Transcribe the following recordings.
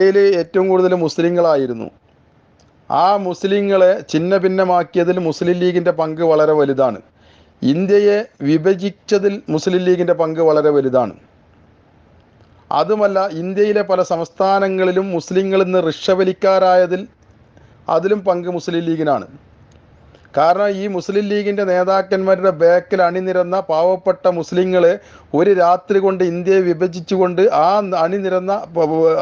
ഇന്ത്യയിൽ ഏറ്റവും കൂടുതൽ മുസ്ലിങ്ങളായിരുന്നു. ആ മുസ്ലിങ്ങളെ ഛിന്ന ഭിന്നമാക്കിയതിൽ മുസ്ലിം ലീഗിന്റെ പങ്ക് വളരെ വലുതാണ്. ഇന്ത്യയെ വിഭജിച്ചതിൽ മുസ്ലിം ലീഗിന്റെ പങ്ക് വളരെ വലുതാണ്. അതുമല്ല ഇന്ത്യയിലെ പല സംസ്ഥാനങ്ങളിലും മുസ്ലിങ്ങളിൽ നിന്ന് ഋഷവലിക്കാരായതിൽ അതിലും പങ്ക് മുസ്ലിം ലീഗിനാണ്. കാരണം ഈ മുസ്ലിം ലീഗിന്റെ നേതാക്കന്മാരുടെ ബാക്കിൽ അണിനിരന്ന പാവപ്പെട്ട മുസ്ലിങ്ങൾ ഒരു രാത്രി കൊണ്ട് ഇന്ത്യയെ വിഭജിച്ചുകൊണ്ട് ആ അണിനിരന്ന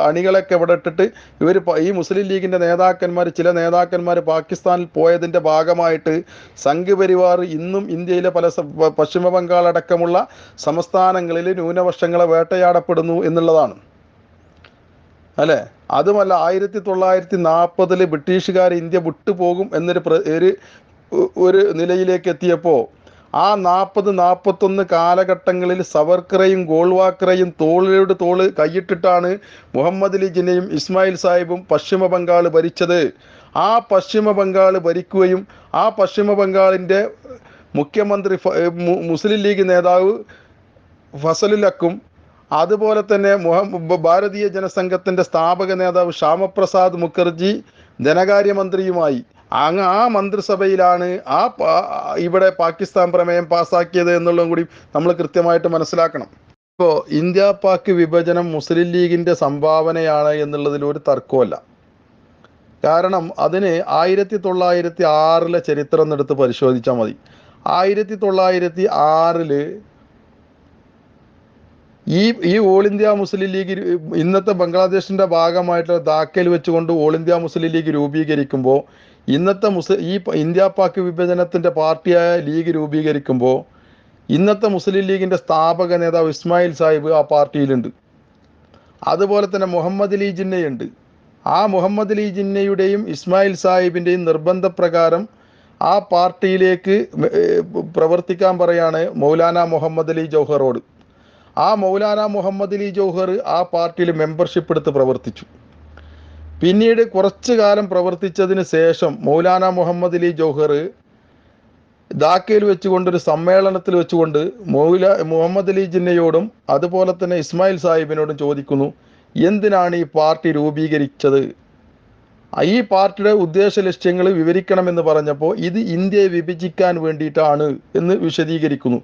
അണികളൊക്കെ ഇവിടെ ഇട്ടിട്ട് ഇവർ ഈ മുസ്ലിം ലീഗിന്റെ നേതാക്കന്മാർ ചില നേതാക്കന്മാർ പാകിസ്ഥാനിൽ പോയതിന്റെ ഭാഗമായിട്ട് സംഘ് പരിവാർ ഇന്നും ഇന്ത്യയിലെ പല പശ്ചിമ ബംഗാൾ അടക്കമുള്ള സംസ്ഥാനങ്ങളിൽ ന്യൂനപക്ഷങ്ങളെ വേട്ടയാടപ്പെടുന്നു എന്നുള്ളതാണ്. അല്ലേ? അതുമല്ല ആയിരത്തി തൊള്ളായിരത്തി നാൽപ്പതിൽ ബ്രിട്ടീഷുകാർ ഇന്ത്യ വിട്ടുപോകും എന്നൊരു ഒരു ഒരു നിലയിലേക്ക് എത്തിയപ്പോൾ ആ നാൽപ്പത് നാൽപ്പത്തൊന്ന് കാലഘട്ടങ്ങളിൽ സവർക്കറയും ഗോൾവാക്കറയും തോളിലോട് തോൾ കൈയിട്ടിട്ടാണ് മുഹമ്മദ് അലി ജിന്നയും ഇസ്മായിൽ സാഹിബും പശ്ചിമ ബംഗാൾ ഭരിച്ചത്. ആ പശ്ചിമ ബംഗാൾ ഭരിക്കുകയും ആ പശ്ചിമ ബംഗാളിന്റെ മുഖ്യമന്ത്രി മുസ്ലിം ലീഗ് നേതാവ് ഫസലുലക്കും അതുപോലെ തന്നെ ഭാരതീയ ജനസംഘത്തിന്റെ സ്ഥാപക നേതാവ് ശ്യാമപ്രസാദ് മുഖർജി ധനകാര്യമന്ത്രിയുമായി അങ്ങ് ആ മന്ത്രിസഭയിലാണ് ആ ഇവിടെ പാകിസ്ഥാൻ പ്രമേയം പാസ്സാക്കിയത് എന്നുള്ളതും കൂടി നമ്മൾ കൃത്യമായിട്ട് മനസ്സിലാക്കണം. ഇപ്പോൾ ഇന്ത്യ പാക് വിഭജനം മുസ്ലിം ലീഗിന്റെ സംഭാവനയാണ് എന്നുള്ളതിൽ ഒരു തർക്കമല്ല കാരണം അതിന് ആയിരത്തി തൊള്ളായിരത്തി ആറിലെ ചരിത്രം എടുത്ത് പരിശോധിച്ചാൽ മതി. ആയിരത്തി തൊള്ളായിരത്തി ആറിൽ ഈ ഈ ഓൾ ഇന്ത്യ മുസ്ലിം ലീഗ് ഇന്നത്തെ ബംഗ്ലാദേശിന്റെ ഭാഗമായിട്ടുള്ള ധാക്കയിൽ വെച്ചുകൊണ്ട് ഓൾ ഇന്ത്യ മുസ്ലിം ലീഗ് രൂപീകരിക്കുമ്പോൾ ഇന്നത്തെ മുസ്ലിം ഈ ഇന്ത്യ പാക് വിഭജനത്തിന്റെ പാർട്ടിയായ ലീഗ് രൂപീകരിക്കുമ്പോൾ ഇന്നത്തെ മുസ്ലിം ലീഗിന്റെ സ്ഥാപക നേതാവ് ഇസ്മായിൽ സാഹിബ് ആ പാർട്ടിയിലുണ്ട്. അതുപോലെ തന്നെ മുഹമ്മദ് അലി ജിന്നയുണ്ട്. ആ മുഹമ്മദ് അലി ജിന്നയുടെയും ഇസ്മായിൽ സാഹിബിന്റെയും നിർബന്ധപ്രകാരം ആ പാർട്ടിയിലേക്ക് പ്രവർത്തിക്കാൻ പറയാണ് മൗലാന മുഹമ്മദ് അലി ജൗഹറോട്. ആ മൗലാന മുഹമ്മദ് അലി ജൗഹർ ആ പാർട്ടിയിൽ മെമ്പർഷിപ്പ് എടുത്ത് പ്രവർത്തിച്ചു. പിന്നീട് കുറച്ചു കാലം പ്രവർത്തിച്ചതിന് ശേഷം മൗലാന മുഹമ്മദ് അലി ജൗഹർ ധാക്കയിൽ വെച്ചുകൊണ്ട് ഒരു സമ്മേളനത്തിൽ വെച്ചുകൊണ്ട് മൗല മുഹമ്മദ് അലി ജിന്നയോടും അതുപോലെ തന്നെ ഇസ്മായിൽ സാഹിബിനോടും ചോദിക്കുന്നു എന്തിനാണ് ഈ പാർട്ടി രൂപീകരിച്ചത്? ഈ പാർട്ടിയുടെ ഉദ്ദേശ ലക്ഷ്യങ്ങൾ വിവരിക്കണമെന്ന് പറഞ്ഞപ്പോൾ ഇത് ഇന്ത്യയെ വിഭജിക്കാൻ വേണ്ടിയിട്ടാണ് എന്ന് വിശദീകരിക്കുന്നു.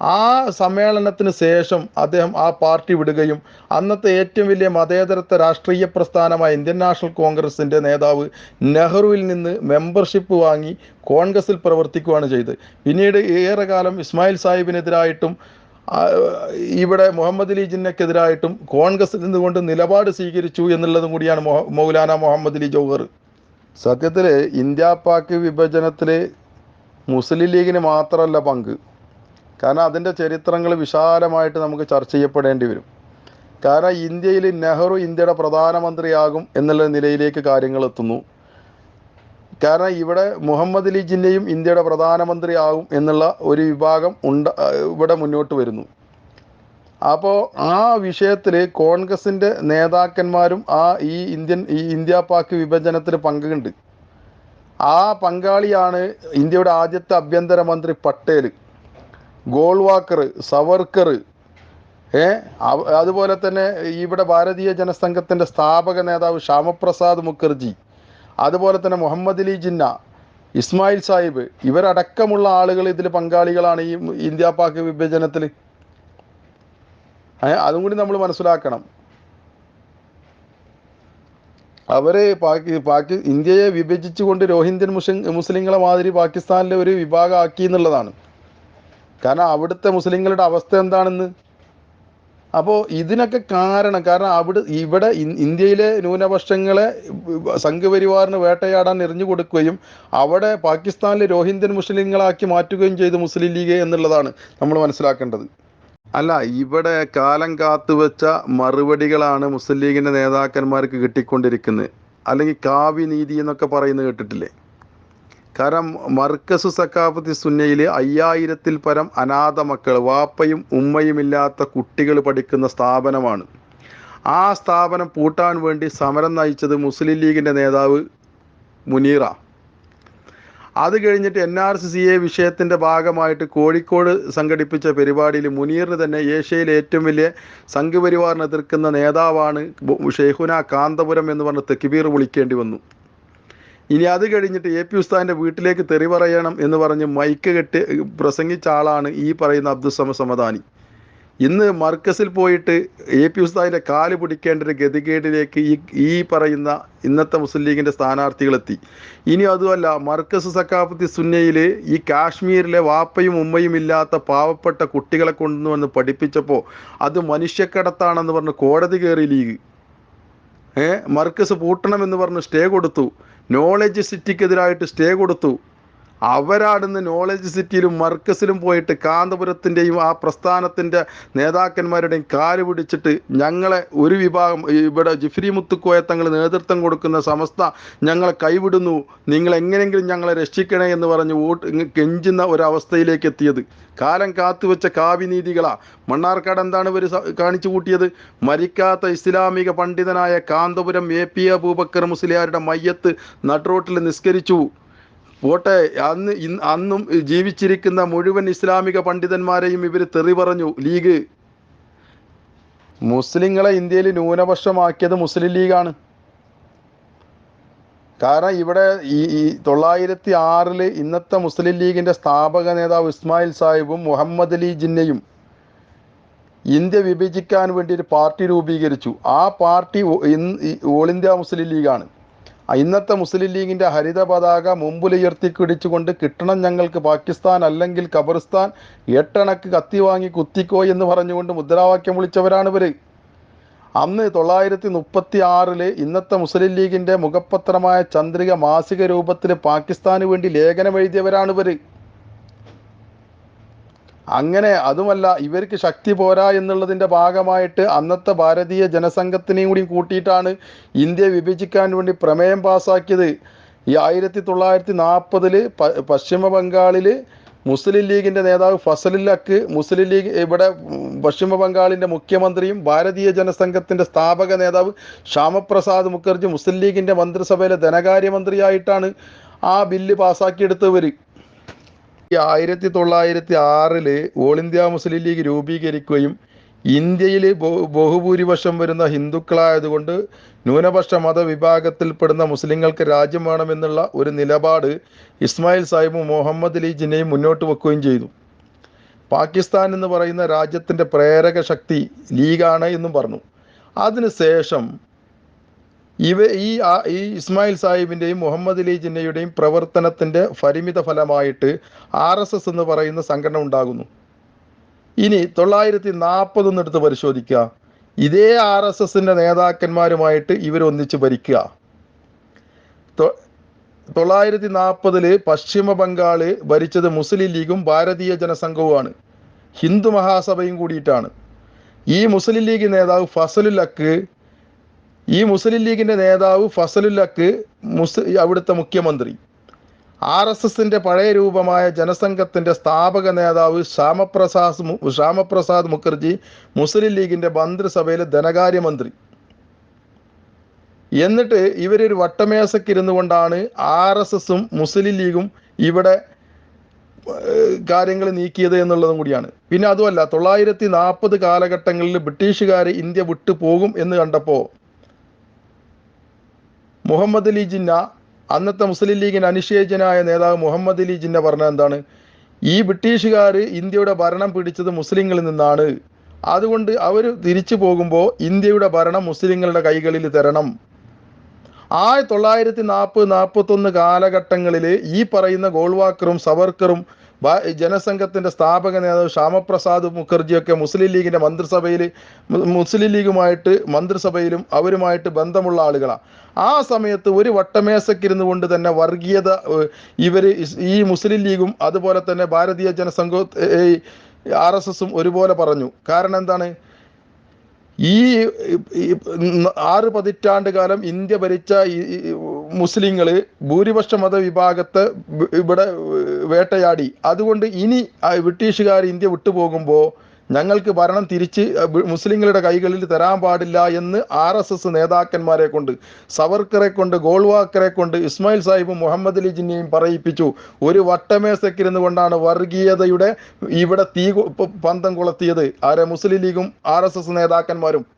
ആ സമ്മേളനത്തിന് ശേഷം അദ്ദേഹം ആ പാർട്ടി വിടുകയും അന്നത്തെ ഏറ്റവും വലിയ മതേതരത്വ രാഷ്ട്രീയ പ്രസ്ഥാനമായ ഇന്ത്യൻ നാഷണൽ കോൺഗ്രസിന്റെ നേതാവ് നെഹ്റുവിൽ നിന്ന് മെമ്പർഷിപ്പ് വാങ്ങി കോൺഗ്രസിൽ പ്രവർത്തിക്കുകയാണ് ചെയ്തത്. പിന്നീട് ഏറെക്കാലം ഇസ്മായിൽ സാഹിബിനെതിരായിട്ടും ഇവിടെ മുഹമ്മദ് അലി ജിന്നക്കെതിരായിട്ടും കോൺഗ്രസിൽ നിന്നുകൊണ്ട് നിലപാട് സ്വീകരിച്ചു എന്നുള്ളതും കൂടിയാണ് മൗലാന മുഹമ്മദ് അലി ജൗഹർ. സത്യത്തിൽ ഇന്ത്യ പാക് വിഭജനത്തിൽ മുസ്ലിം ലീഗിന് മാത്രമല്ല പങ്ക്. കാരണം അതിന്റെ ചരിത്രങ്ങൾ വിശാലമായിട്ട് നമുക്ക് ചർച്ച ചെയ്യപ്പെടേണ്ടി വരും. കാരണം ഇന്ത്യയിൽ നെഹ്റു ഇന്ത്യയുടെ പ്രധാനമന്ത്രിയാകും എന്നുള്ള നിലയിലേക്ക് കാര്യങ്ങൾ എത്തുന്നു. കാരണം ഇവിടെ മുഹമ്മദ് അലി ജിന്നയും ഇന്ത്യയുടെ പ്രധാനമന്ത്രിയാകും എന്നുള്ള ഒരു വിഭാഗം ഉണ്ട് ഇവിടെ മുന്നോട്ട് വരുന്നു. അപ്പോൾ ആ വിഷയത്തിൽ കോൺഗ്രസിന്റെ നേതാക്കന്മാരും ആ ഈ ഇന്ത്യൻ ഈ ഇന്ത്യ പാക് വിഭജനത്തിൽ പങ്കുണ്ട്. ആ പങ്കാളിയാണ് ഇന്ത്യയുടെ ആദ്യത്തെ ആഭ്യന്തരമന്ത്രി പട്ടേൽ ഗോൾവാക്കർ സവർക്കർ ഏ? അതുപോലെ തന്നെ ഇവിടെ ഭാരതീയ ജനസംഘത്തിന്റെ സ്ഥാപക നേതാവ് ശ്യാമപ്രസാദ് മുഖർജി അതുപോലെ തന്നെ മുഹമ്മദ് അലി ജിന്ന ഇസ്മായിൽ സാഹിബ് ഇവരടക്കമുള്ള ആളുകൾ ഇതിൽ പങ്കാളികളാണ് ഈ ഇന്ത്യ പാക് വിഭജനത്തിൽ. അതും കൂടി നമ്മൾ മനസ്സിലാക്കണം. അവരെ പാകി പാകി ഇന്ത്യയെ വിഭജിച്ചുകൊണ്ട് രോഹിന്ത്യൻ മുസ്ലിം മുസ്ലിങ്ങളെ മാതിരി പാകിസ്ഥാനിലെ ഒരു വിഭാഗമാക്കി എന്നുള്ളതാണ്. കാരണം അവിടുത്തെ മുസ്ലിങ്ങളുടെ അവസ്ഥ എന്താണെന്ന്? അപ്പോൾ ഇതിനൊക്കെ കാരണം കാരണം അവിടെ ഇവിടെ ഇന്ത്യയിലെ ന്യൂനപക്ഷങ്ങളെ സംഘപരിവാറിന് വേട്ടയാടാൻ എറിഞ്ഞു കൊടുക്കുകയും അവിടെ പാകിസ്ഥാനിലെ രോഹിന്ത്യൻ മുസ്ലിങ്ങളാക്കി മാറ്റുകയും ചെയ്തു മുസ്ലിം ലീഗ് എന്നുള്ളതാണ് നമ്മൾ മനസ്സിലാക്കേണ്ടത്. അല്ല ഇവിടെ കാലം കാത്തുവെച്ച മറുപടികളാണ് മുസ്ലിം ലീഗിന്റെ നേതാക്കന്മാർക്ക് കിട്ടിക്കൊണ്ടിരിക്കുന്നത്. അല്ലെങ്കിൽ കാവ്യനീതി എന്നൊക്കെ പറയുന്നത് കേട്ടിട്ടില്ലേ? കാരണം മർക്കസു സക്കാഫത്തി സുന്നയിൽ അയ്യായിരത്തിൽ പരം അനാഥ മക്കൾ വാപ്പയും ഉമ്മയുമില്ലാത്ത കുട്ടികൾ പഠിക്കുന്ന സ്ഥാപനമാണ്. ആ സ്ഥാപനം പൂട്ടാൻ വേണ്ടി സമരം നയിച്ചത് മുസ്ലിം ലീഗിന്റെ നേതാവ് മുനീറ. അത് കഴിഞ്ഞിട്ട് N R C C A വിഷയത്തിന്റെ ഭാഗമായിട്ട് കോഴിക്കോട് സംഘടിപ്പിച്ച പരിപാടിയിൽ മുനീറിന് തന്നെ ഏഷ്യയിലെ ഏറ്റവും വലിയ സംഘപരിവാറിനെ എതിർക്കുന്ന നേതാവാണ് ഷെയ്ഖുന കാന്തപുരം എന്ന് പറഞ്ഞ തെക്കിബീർ വിളിക്കേണ്ടി വന്നു. ഇനി അത് കഴിഞ്ഞിട്ട് എ പി ഉസ്താദിന്റെ വീട്ടിലേക്ക് തെറി പറയണം എന്ന് പറഞ്ഞ് മൈക്ക് കെട്ടി പ്രസംഗിച്ച ആളാണ് ഈ പറയുന്ന അബ്ദുസമ സമദാനി. ഇന്ന് മർക്കസിൽ പോയിട്ട് എ പി ഉസ്താദിന്റെ കാൽ പിടിക്കേണ്ട ഒരു ഗതികേടിലേക്ക് ഈ ഈ പറയുന്ന ഇന്നത്തെ മുസ്ലിം ലീഗിന്റെ സ്ഥാനാർത്ഥികളെത്തി ഇനി അതുമല്ല മർക്കസ് സക്കാഫത്തി സുന്നയിൽ ഈ കാശ്മീരിലെ വാപ്പയും ഉമ്മയും ഇല്ലാത്ത പാവപ്പെട്ട കുട്ടികളെ കൊണ്ടുവന്ന് പഠിപ്പിച്ചപ്പോൾ അത് മനുഷ്യക്കടത്താണെന്ന് പറഞ്ഞ് കോടതി കയറി ലീഗ്. ഏഹ് മർക്കസ് പൂട്ടണമെന്ന് പറഞ്ഞ് സ്റ്റേ കൊടുത്തു. നോളജ് സിറ്റിക്കെതിരായിട്ട് സ്റ്റേ കൊടുത്തു. അവരാടുന്ന് നോളജ് സിറ്റിയിലും മർക്കസിലും പോയിട്ട് കാന്തപുരത്തിന്റെയും ആ പ്രസ്ഥാനത്തിന്റെ നേതാക്കന്മാരുടെയും കാൽ പിടിച്ചിട്ട് ഞങ്ങളെ ഒരു വിഭാഗം ഇവിടെ ജിഫ്രി മുത്തുക്കോയ തങ്ങൾ നേതൃത്വം കൊടുക്കുന്ന സമസ്ത ഞങ്ങളെ കൈവിടുന്നു. നിങ്ങൾ എങ്ങനെയെങ്കിലും ഞങ്ങളെ രക്ഷിക്കണേ എന്ന് പറഞ്ഞ് വോട്ട് കെഞ്ചുന്ന ഒരവസ്ഥയിലേക്ക് എത്തിയത്. കാലം കാത്തുവെച്ച കാവിനീതികളാ മണ്ണാർക്കാട് എന്താണ് ഇവർ കാണിച്ചു കൂട്ടിയത്? മരിക്കാത്ത ഇസ്ലാമിക പണ്ഡിതനായ കാന്തപുരം എ പി അബൂബക്കർ മുസ്ലിയാരുടെ മയ്യത്ത് നടുറോട്ടിൽ നിസ്കരിച്ചു. പോട്ടെ അന്ന് അന്നും ജീവിച്ചിരിക്കുന്ന മുഴുവൻ ഇസ്ലാമിക പണ്ഡിതന്മാരെയും ഇവർ തെറി പറഞ്ഞു ലീഗ്. മുസ്ലിങ്ങളെ ഇന്ത്യയിൽ ന്യൂനപക്ഷമാക്കിയത് മുസ്ലിം ലീഗാണ്. കാരണം ഇവിടെ ഈ ഈ തൊള്ളായിരത്തി ആറിൽ ഇന്നത്തെ മുസ്ലിം ലീഗിന്റെ സ്ഥാപക നേതാവ് ഇസ്മായിൽ സാഹിബും മുഹമ്മദ് അലി ജിന്നയും ഇന്ത്യ വിഭജിക്കാൻ വേണ്ടി ഒരു പാർട്ടി രൂപീകരിച്ചു. ആ പാർട്ടി ഓൾ ഇന്ത്യ മുസ്ലിം ലീഗാണ്. ഇന്നത്തെ മുസ്ലിം ലീഗിന്റെ ഹരിത പതാക മുമ്പിലുയർത്തി പിടിച്ചുകൊണ്ട് കിട്ടണം ഞങ്ങൾക്ക് പാകിസ്ഥാൻ അല്ലെങ്കിൽ ഖബറിസ്ഥാൻ എട്ടണക്ക് കത്തി വാങ്ങി കുത്തിക്കോ എന്ന് പറഞ്ഞുകൊണ്ട് മുദ്രാവാക്യം വിളിച്ചവരാണ് ഇവർ. അന്ന് തൊള്ളായിരത്തി മുപ്പത്തി ആറിൽ ഇന്നത്തെ മുസ്ലിം ലീഗിന്റെ മുഖപത്രമായ ചന്ദ്രിക മാസിക രൂപത്തിൽ പാകിസ്ഥാന് വേണ്ടി ലേഖനം എഴുതിയവരാണ് ഇവർ. അങ്ങനെ അതുമല്ല ഇവർക്ക് ശക്തി പോരാ എന്നുള്ളതിന്റെ ഭാഗമായിട്ട് അന്നത്തെ ഭാരതീയ ജനസംഘത്തിനെയും കൂടി കൂട്ടിയിട്ടാണ് ഇന്ത്യ വിഭജിക്കാൻ വേണ്ടി പ്രമേയം പാസാക്കിയത്. ഈ ആയിരത്തി തൊള്ളായിരത്തി നാൽപ്പതിൽ പശ്ചിമ ബംഗാളിൽ മുസ്ലിം ലീഗിന്റെ നേതാവ് ഫസലുല്ലക്ക് മുസ്ലിം ലീഗ് ഇവിടെ പശ്ചിമ ബംഗാളിന്റെ മുഖ്യമന്ത്രിയും ഭാരതീയ ജനസംഘത്തിന്റെ സ്ഥാപക നേതാവ് ശ്യാമപ്രസാദ് മുഖർജി മുസ്ലിം ലീഗിന്റെ മന്ത്രിസഭയിലെ ധനകാര്യമന്ത്രിയായിട്ടാണ് ആ ബില്ല് പാസാക്കിയെടുത്തവർ ആയിരത്തി തൊള്ളായിരത്തി ആറിൽ ഓൾ ഇന്ത്യ മുസ്ലിം ലീഗ് രൂപീകരിക്കുകയും ഇന്ത്യയിൽ ബഹുഭൂരിപക്ഷം വരുന്ന ഹിന്ദുക്കളായതുകൊണ്ട് ന്യൂനപക്ഷ മതവിഭാഗത്തിൽപ്പെടുന്ന മുസ്ലിങ്ങൾക്ക് രാജ്യം വേണമെന്നുള്ള ഒരു നിലപാട് ഇസ്മായിൽ സാഹിബും മുഹമ്മദ് അലി ജിന്നയും മുന്നോട്ട് വെക്കുകയും ചെയ്തു. പാകിസ്ഥാൻ എന്ന് പറയുന്ന രാജ്യത്തിന്റെ പ്രേരക ശക്തി ലീഗാണ് എന്നും പറഞ്ഞു. അതിനുശേഷം ഇവ ഈ ഈ ഇസ്മായിൽ സാഹിബിന്റെയും മുഹമ്മദ് അലി ജിന്നയുടെയും പ്രവർത്തനത്തിന്റെ പരിമിത ഫലമായിട്ട് ആർ എസ് എസ് എന്ന് പറയുന്ന സംഘടന ഉണ്ടാകുന്നു. ഇനി തൊള്ളായിരത്തി നാൽപ്പതൊന്ന് പരിശോധിക്കുക. ഇതേ ആർ എസ് എസിന്റെ നേതാക്കന്മാരുമായിട്ട് ഇവരൊന്നിച്ച് ഭരിക്കുക. തൊള്ളായിരത്തി നാൽപ്പതിൽ പശ്ചിമ ബംഗാൾ ഭരിച്ചത് മുസ്ലിം ലീഗും ഭാരതീയ ജനസംഘവുമാണ്. ഹിന്ദു മഹാസഭയും കൂടിയിട്ടാണ്. ഈ മുസ്ലിം ലീഗ് നേതാവ് ഫസലുൽ ഹക്ക് ഈ മുസ്ലിം ലീഗിന്റെ നേതാവ് ഫസലുല്ലക്ക് മുസ് അവിടുത്തെ മുഖ്യമന്ത്രി. ആർ എസ് എസിന്റെ പഴയ രൂപമായ ജനസംഘത്തിന്റെ സ്ഥാപക നേതാവ് ശ്യാമപ്രസാദ് ശ്യാമപ്രസാദ് മുഖർജി മുസ്ലിം ലീഗിന്റെ മന്ത്രിസഭയിലെ ധനകാര്യമന്ത്രി. എന്നിട്ട് ഇവരൊരു വട്ടമേശക്കിരുന്നു കൊണ്ടാണ് ആർ എസ് എസും മുസ്ലിം ലീഗും ഇവിടെ കാര്യങ്ങൾ നീക്കിയത് എന്നുള്ളതും കൂടിയാണ്. പിന്നെ അതുമല്ല തൊള്ളായിരത്തി നാൽപ്പത് കാലഘട്ടങ്ങളിൽ ബ്രിട്ടീഷുകാർ ഇന്ത്യ വിട്ടു പോകും എന്ന് കണ്ടപ്പോൾ മുഹമ്മദ് അലി ജിന്ന അന്നത്തെ മുസ്ലിം ലീഗിന് അനുശേചനായ നേതാവ് മുഹമ്മദ് അലി ജിന്ന പറഞ്ഞ എന്താണ്? ഈ ബ്രിട്ടീഷുകാർ ഇന്ത്യയുടെ ഭരണം പിടിച്ചത് മുസ്ലിങ്ങളിൽ നിന്നാണ്. അതുകൊണ്ട് അവർ തിരിച്ചു പോകുമ്പോൾ ഇന്ത്യയുടെ ഭരണം മുസ്ലിങ്ങളുടെ കൈകളിൽ തരണം. ആയിരത്തി തൊള്ളായിരത്തി നാൽപ്പത് നാൽപ്പത്തൊന്ന് കാലഘട്ടങ്ങളിൽ ഈ പറയുന്ന ഗോൾവാക്കറും സവർക്കറും ജനസംഘത്തിന്റെ സ്ഥാപക നേതാവ് ശ്യാമപ്രസാദ് മുഖർജിയൊക്കെ മുസ്ലിം ലീഗിന്റെ മന്ത്രിസഭയിൽ മുസ്ലിം ലീഗുമായിട്ട് മന്ത്രിസഭയിലും അവരുമായിട്ട് ബന്ധമുള്ള ആളുകളാണ്. ആ സമയത്ത് ഒരു വട്ടമേശക്കിരുന്നു കൊണ്ട് തന്നെ വർഗീയത ഇവർ ഈ മുസ്ലിം ലീഗും അതുപോലെ തന്നെ ഭാരതീയ ജനസംഘ ആർ എസ് എസും ഒരുപോലെ പറഞ്ഞു. കാരണം എന്താണ്? ഈ ആറ് പതിറ്റാണ്ട് കാലം ഇന്ത്യ ഭരിച്ച മുസ്ലിങ്ങൾ ഭൂരിപക്ഷ മതവിഭാഗത്തെ ഇവിടെ വേട്ടയാടി. അതുകൊണ്ട് ഇനി ബ്രിട്ടീഷുകാർ ഇന്ത്യ വിട്ടുപോകുമ്പോൾ ഞങ്ങൾക്ക് ഭരണം തിരിച്ച് മുസ്ലിങ്ങളുടെ കൈകളിൽ തരാൻ പാടില്ല എന്ന് ആർ എസ് എസ് നേതാക്കന്മാരെ കൊണ്ട് സവർക്കറെ കൊണ്ട് ഗോൾവാക്കറെ കൊണ്ട് ഇസ്മായിൽ സാഹിബും മുഹമ്മദ് അലി ജിന്നയും പറയിപ്പിച്ചു. ഒരു വട്ടമേശക്കിരുന്നു കൊണ്ടാണ് വർഗീയതയുടെ ഇവിടെ തീ പന്തം കൊളുത്തിയത്. ആരെ മുസ്ലിം ലീഗും ആർ നേതാക്കന്മാരും.